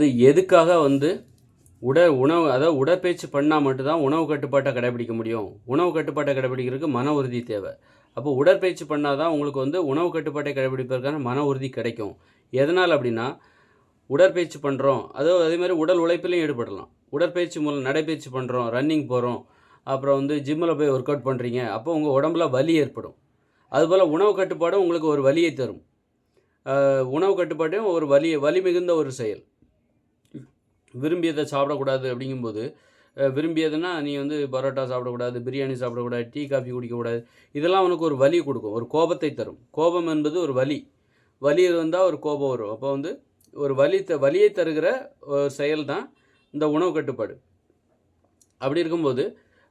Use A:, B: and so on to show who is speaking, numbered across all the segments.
A: வந்து எதுக்காக வந்து உட உணவு அதாவது உடற்பயிற்சி பண்ணால் மட்டும்தான் உணவு கட்டுப்பாட்டை கடைபிடிக்க முடியும். உணவு கட்டுப்பாட்டை கடைபிடிக்கிறதுக்கு மன உறுதி தேவை. அப்போ உடற்பயிற்சி பண்ணால் தான் உங்களுக்கு வந்து உணவு கட்டுப்பாட்டை கடைபிடிப்பதற்கான மன உறுதி கிடைக்கும். எதனால் அப்படின்னா உடற்பயிற்சி பண்ணுறோம் அதோ அதே மாதிரி உடல் உழைப்பிலையும் ஈடுபடலாம். உடற்பயிற்சி மூலம் நடைப்பயிற்சி பண்ணுறோம் ரன்னிங் போகிறோம் அப்புறம் வந்து ஜிம்மில் போய் ஒர்க் அவுட் பண்ணுறீங்க அப்போ உங்கள் உடம்புல வலி ஏற்படும். அதுபோல் உணவு கட்டுப்பாடும் உங்களுக்கு ஒரு வலியை தரும். உணவு கட்டுப்பாட்டையும் ஒரு வலி வலி மிகுந்த ஒரு செயல். விரும்பியதை சாப்பிடக்கூடாது அப்படிங்கும்போது அஹ் விரும்பியதுன்னா நீ வந்து பரோட்டா சாப்பிடக்கூடாது பிரியாணி சாப்பிடக்கூடாது டீ காஃபி குடிக்கக்கூடாது. இதெல்லாம் உனக்கு ஒரு வலி கொடுக்கும் ஒரு கோபத்தை தரும். கோபம் என்பது ஒரு வலி. வலி இருந்தால் ஒரு கோபம் வரும். அப்போ வந்து ஒரு வலி த வலியை தருகிற ஒரு செயல் தான் இந்த உணவு கட்டுப்பாடு. அப்படி இருக்கும்போது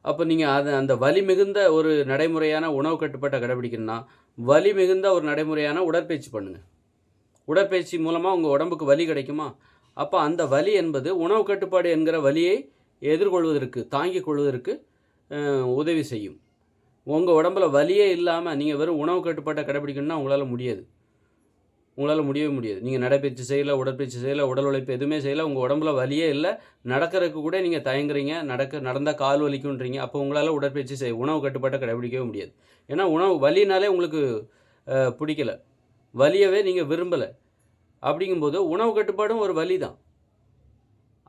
A: அப்போ நீங்கள் அது அந்த வலி மிகுந்த ஒரு நடைமுறையான உணவு கட்டுப்பாட்டை கடைபிடிக்கணும்னா வலி மிகுந்த ஒரு நடைமுறையான உடற்பயிற்சி பண்ணுங்கள் உடற்பயிற்சி மூலமாக உங்கள் உடம்புக்கு வலி கிடைக்குமா? அப்போ அந்த வலி என்பது உணவு கட்டுப்பாடு என்கிற வலியை எதிர்கொள்வதற்கு தாங்கிக் கொள்வதற்கு உதவி செய்யும். உங்கள் உடம்புல வலியே இல்லாமல் நீங்கள் வெறும் உணவு கட்டுப்பாட்டை கடைபிடிக்கணும்னா உங்களால் முடியாது. உங்களால் முடியவே முடியாது. நீங்கள் நடைப்பயிற்சி செய்யலை உடற்பயிற்சி செய்யலை உடல் உழைப்பு எதுவுமே செய்யலை உங்கள் உடம்புல வலியே இல்லை நடக்கிறதுக்கு கூட நீங்கள் தயங்குறீங்க நடக்க நடந்தால் கால் வலிக்குன்றீங்க அப்போ உங்களால் உடற்பயிற்சி செய்ய உணவு கட்டுப்பாட்டை கடைபிடிக்கவே முடியாது. ஏன்னா உணவு வலினாலே உங்களுக்கு பிடிக்கலை பிடிக்கல. வலியவே நீங்கள் விரும்பலை. அப்படிங்கும்போது உணவு கட்டுப்பாடும் ஒரு வலி தான்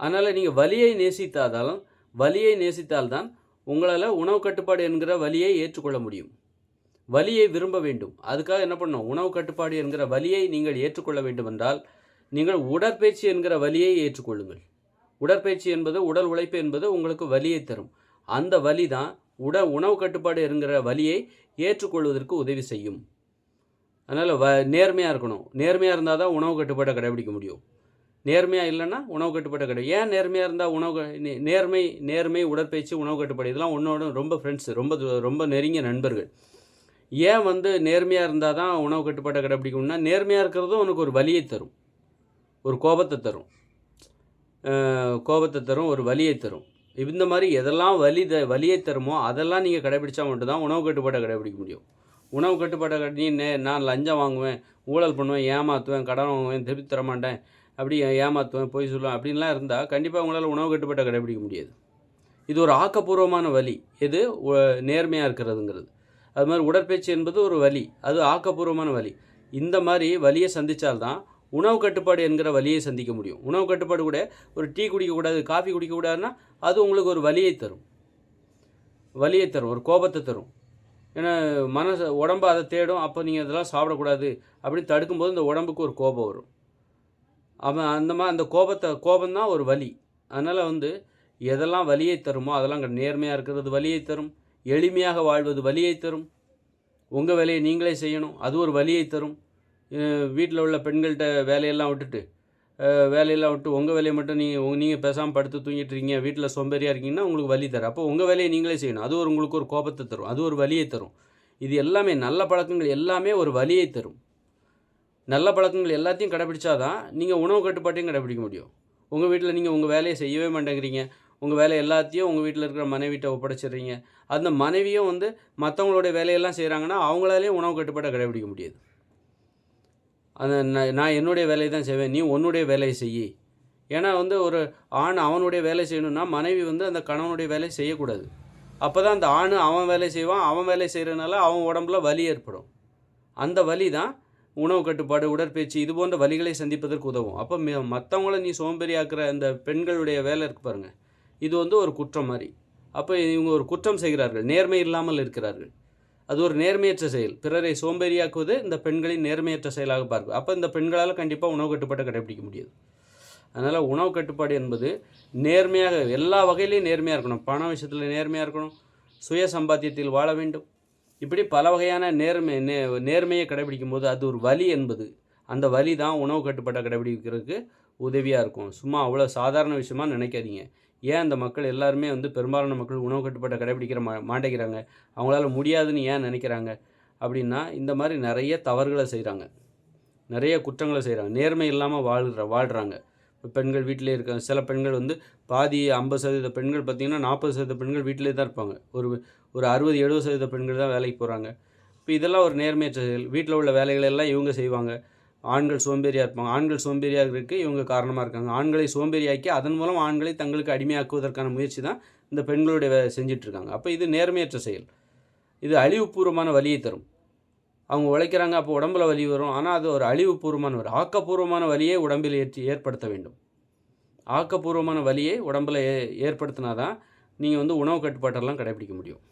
A: அதனால் நீங்கள் வலியை நேசித்தாதாலும் வலியை நேசித்தால்தான் உங்களால் உணவு கட்டுப்பாடு என்கிற வலியை ஏற்றுக்கொள்ள முடியும். வலியை விரும்ப வேண்டும். அதுக்காக என்ன பண்ணணும்? உணவு கட்டுப்பாடு என்கிற வலியை நீங்கள் ஏற்றுக்கொள்ள வேண்டுமென்றால் நீங்கள் உடற்பயிற்சி என்கிற வலியை ஏற்றுக்கொள்ளுங்கள். உடற்பயிற்சி என்பது உடல் உழைப்பு என்பது உங்களுக்கு வலியை தரும். அந்த வலி தான் உட உணவு கட்டுப்பாடு என்கிற வலியை ஏற்றுக்கொள்வதற்கு உதவி செய்யும். அதனால் வ நேர்மையாக இருக்கணும். நேர்மையாக இருந்தால் தான் உணவு கட்டுப்பாட்டை கடைபிடிக்க முடியும். நேர்மையாக இல்லைன்னா உணவு கட்டுப்பாட்டை கடை ஏன் நேர்மையாக இருந்தால் உணவு நேர்மை நேர்மை உடற்பயிற்சி உணவு கட்டுப்பாடு இதெல்லாம் ஒன்றோட ரொம்ப ஃப்ரெண்ட்ஸ் ரொம்ப ரொம்ப நெருங்கிய நண்பர்கள். ஏன் வந்து நேர்மையாக இருந்தால் தான் உணவு கட்டுப்பாட்டை கடைப்பிடிக்கணும்னா நேர்மையாக இருக்கிறதும் உனக்கு ஒரு வலியை தரும். ஒரு கோபத்தை தரும். கோபத்தை தரும் ஒரு வலியை தரும். இந்த மாதிரி எதெல்லாம் வலி த வலியை தருமோ அதெல்லாம் நீங்கள் கடைபிடிச்சா மட்டும்தான் உணவு கட்டுப்பாட்டை கடைபிடிக்க முடியும். உணவு கட்டுப்பாட்டை கட்டி நீ நே நான் லஞ்சம் வாங்குவேன் ஊழல் பண்ணுவேன் ஏமாற்றுவேன் கடன் வாங்குவேன் திருப்பி தர மாட்டேன் அப்படி ஏமாற்றுவேன் பொய் சொல்லுவேன் அப்படின்லாம் இருந்தால் கண்டிப்பாக உங்களால் உணவு கட்டுப்பாட்டை கடைபிடிக்க முடியாது. இது ஒரு ஆக்கப்பூர்வமான வலி. எது? நேர்மையாக இருக்கிறதுங்கிறது. அது மாதிரி உடற்பயிற்சி என்பது ஒரு வலி. அது ஆக்கப்பூர்வமான வலி. இந்த மாதிரி வலியை சந்தித்தால்தான் உணவு கட்டுப்பாடு என்கிற வலியை சந்திக்க முடியும். உணவு கட்டுப்பாடு கூட ஒரு டீ குடிக்கக்கூடாது காஃபி குடிக்கக்கூடாதுன்னா அது உங்களுக்கு ஒரு வலியை தரும். வலியை தரும் ஒரு கோபத்தை தரும். ஏன்னா மனசு உடம்பு அதை தேடும் அப்போ நீங்கள் இதெல்லாம் சாப்பிடக்கூடாது அப்படின்னு தடுக்கும்போது இந்த உடம்புக்கு ஒரு கோபம் வரும். அவன் அந்த மாதிரி அந்த கோபத்தை கோபம்தான் ஒரு வலி. அதனால் வந்து எதெல்லாம் வலியை தருமோ அதெல்லாம் நேர்மையாக இருக்கிறது வலியை தரும். எளிமையாக வாழ்வது வலியை தரும். உங்கள் வேலையை நீங்களே செய்யணும் அது ஒரு வலியை தரும். வீட்டில் உள்ள பெண்கள்கிட்ட வேலையெல்லாம் விட்டுட்டு வேலையெல்லாம் விட்டு உங்கள் வேலையை மட்டும் நீங்கள் நீங்கள் பேசாமல் படுத்து தூங்கிட்டு இருக்கீங்க வீட்டில் சோம்பேறியாக இருக்கீங்கன்னா உங்களுக்கு வலி தரும். அப்போ உங்கள் வேலையை நீங்களே செய்யணும். அது ஒரு உங்களுக்கு ஒரு கோபத்தை தரும். அது ஒரு வலியை தரும். இது எல்லாமே நல்ல பழக்கங்கள் எல்லாமே ஒரு வலியை தரும். நல்ல பழக்கங்கள் எல்லாத்தையும் கடைபிடிச்சாதான் நீங்கள் உணவு கட்டுப்பாட்டையும் கடைப்பிடிக்க முடியும். உங்கள் வீட்டில் நீங்கள் உங்கள் வேலையை செய்யவே மாட்டேங்கிறீங்க. உங்கள் வேலை எல்லாத்தையும் உங்கள் வீட்டில் இருக்கிற மனைவிட்ட ஒப்படைச்சிடுறீங்க. அந்த மனைவியும் வந்து மற்றவங்களுடைய வேலையெல்லாம் செய்கிறாங்கன்னா அவங்களாலேயும் உணவு கட்டுப்பாட்டை கடைபிடிக்க முடியாது. அந்த நான் நான் என்னுடைய வேலையை தான் செய்வேன் நீ உன்னுடைய வேலையை செய் ஏன்னா வந்து ஒரு ஆண் அவனுடைய வேலை செய்யணும்னா மனைவி வந்து அந்த கணவனுடைய வேலையை செய்யக்கூடாது. அப்போ தான் அந்த ஆண் அவன் வேலை செய்வான் அவன் வேலை செய்கிறனால அவன் உடம்புல வலி ஏற்படும். அந்த வலி தான் உணவு கட்டுப்பாடு உடற்பயிற்சி இது போன்ற வலிகளை சந்திப்பதற்கு உதவும். அப்போ மற்றவங்கள நீ சோம்பேறியாக்குற அந்த பெண்களுடைய வேலை இருக்கு பாருங்கள் இது வந்து ஒரு குற்றம் மாதிரி. அப்போ இவங்க ஒரு குற்றம் செய்கிறார்கள் நேர்மை இல்லாமல் இருக்கிறார்கள். அது ஒரு நேர்மையற்ற செயல். பிறரை சோம்பேறியாக்குவது இந்த பெண்களின் நேர்மையற்ற செயலாக பார்க்கும். அப்போ இந்த பெண்களால் கண்டிப்பாக உணவு கட்டுப்பாட்டை கடைபிடிக்க முடியாது. அதனால் உணவு கட்டுப்பாடு என்பது நேர்மையாக எல்லா வகையிலையும் நேர்மையாக இருக்கணும். பண விஷயத்தில் நேர்மையாக இருக்கணும். சுய சம்பாத்தியத்தில் வாழ வேண்டும். இப்படி பல வகையான நேர்மை நே நேர்மையை கடைபிடிக்கும் போது அது ஒரு வலி என்பது அந்த வலி தான் உணவு கட்டுப்பாட்டை கடைபிடிக்கிறதுக்கு உதவியாக இருக்கும். சும்மா அவ்வளோ சாதாரண விஷயமா நினைக்காதீங்க. ஏன் அந்த மக்கள் எல்லாருமே வந்து பெரும்பாலான மக்கள் உணவு கட்டுப்பாட்டை கடைபிடிக்கிற மா மாட்டேங்கிறாங்க? அவங்களால முடியாதுன்னு ஏன் நினைக்கிறாங்க? அப்படின்னா இந்த மாதிரி நிறைய தவறுகளை செய்கிறாங்க நிறைய குற்றங்களை செய்கிறாங்க நேர்மை இல்லாமல் வாழ்கிற வாழ்கிறாங்க இப்போ பெண்கள் வீட்டிலே இருக்காங்க சில பெண்கள் வந்து பாதி ஐம்பது சதவீத பெண்கள் பார்த்திங்கன்னா நாற்பது சதவீத பெண்கள் வீட்டிலே தான் இருப்பாங்க. ஒரு ஒரு அறுபது எழுபது சதவீத பெண்கள் தான் வேலைக்கு போகிறாங்க இப்போ இதெல்லாம் ஒரு நேர்மையற்ற செயல். வீட்டில் உள்ள வேலைகளெல்லாம் இவங்க செய்வாங்க. ஆண்கள் சோம்பேறியாக இருப்பாங்க. ஆண்கள் சோம்பேறியாக இருக்கிறதுக்கு இவங்க காரணமாக இருக்காங்க. ஆண்களை சோம்பேறியாக்கி அதன் மூலம் ஆண்களை தங்களுக்கு அடிமையாக்குவதற்கான முயற்சி தான் இந்த பெண்களுடைய செஞ்சிட்ருக்காங்க. அப்போ இது நேர்மையற்ற செயல். இது அழிவுபூர்வமான வலியை தரும். அவங்க உழைக்கிறாங்க அப்போ உடம்புல வலி வரும். ஆனால் அது ஒரு அழிவுபூர்வமான ஒரு ஆக்கப்பூர்வமான வலியை உடம்பில் ஏற்றி ஏற்படுத்த வேண்டும். ஆக்கப்பூர்வமான வலியை உடம்பில் ஏ ஏற்படுத்தினா தான் நீங்கள் வந்து உணவு கட்டுப்பாட்டெல்லாம் கடைபிடிக்க முடியும்.